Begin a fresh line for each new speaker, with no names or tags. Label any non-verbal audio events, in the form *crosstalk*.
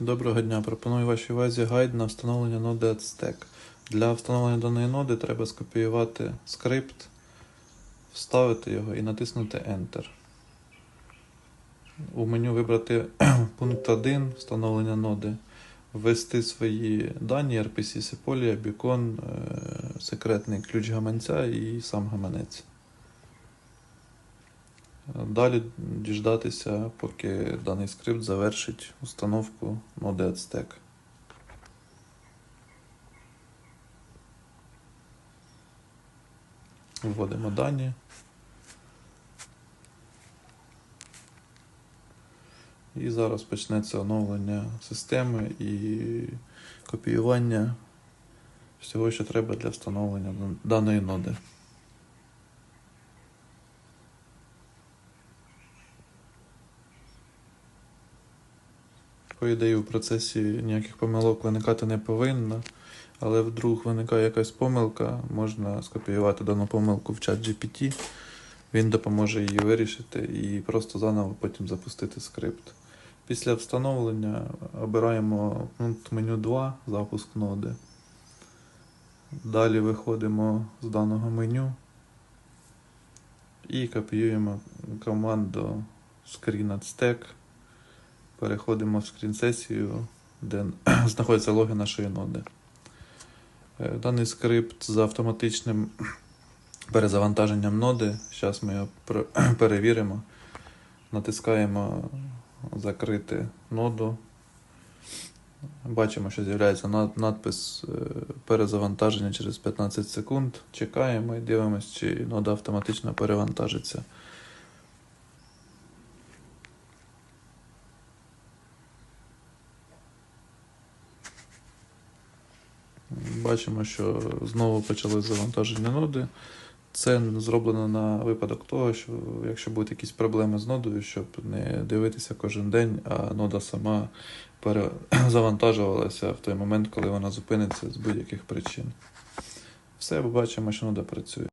Доброго дня. Пропоную вашій увазі гайд на встановлення ноди Aztec. Для встановлення даної ноди треба скопіювати скрипт, вставити його і натиснути Enter. У меню вибрати *clears throat* пункт 1 встановлення ноди, ввести свої дані RPC Sepolia, бікон, е, секретний ключ гаманця і сам гаманець. Далі діждатися, поки даний скрипт завершить установку ноди Aztec. Вводимо дані. І зараз почнеться оновлення системи і копіювання всього, що треба для встановлення даної ноди. По ідеї, в процесі ніяких помилок виникати не повинно, але вдруг виникає якась помилка, можна скопіювати дану помилку в чат GPT. Він допоможе її вирішити і просто заново потім запустити скрипт. Після встановлення обираємо пункт меню 2 запуск ноди. Далі виходимо з даного меню і копіюємо команду screen stack. Переходимо в скрін-сесію, де *clears throat* знаходиться логи нашої ноди. Е, Даний скрипт з автоматичним *clears throat* перезавантаженням ноди. Зараз ми його *clears throat* перевіримо. Натискаємо закрити ноду. Бачимо, що з'являється надпис е, перезавантаження через 15 секунд. Чекаємо і дивимося, чи нода автоматично перевантажиться. Бачимо, що знову почали завантаження ноди. Це зроблено на випадок того, що якщо будуть якісь проблеми з нодою, щоб не дивитися кожен день, а нода сама перезавантажувалася *clears throat* в той момент, коли вона зупиниться з будь-яких причин. Все, бачимо, що нода працює.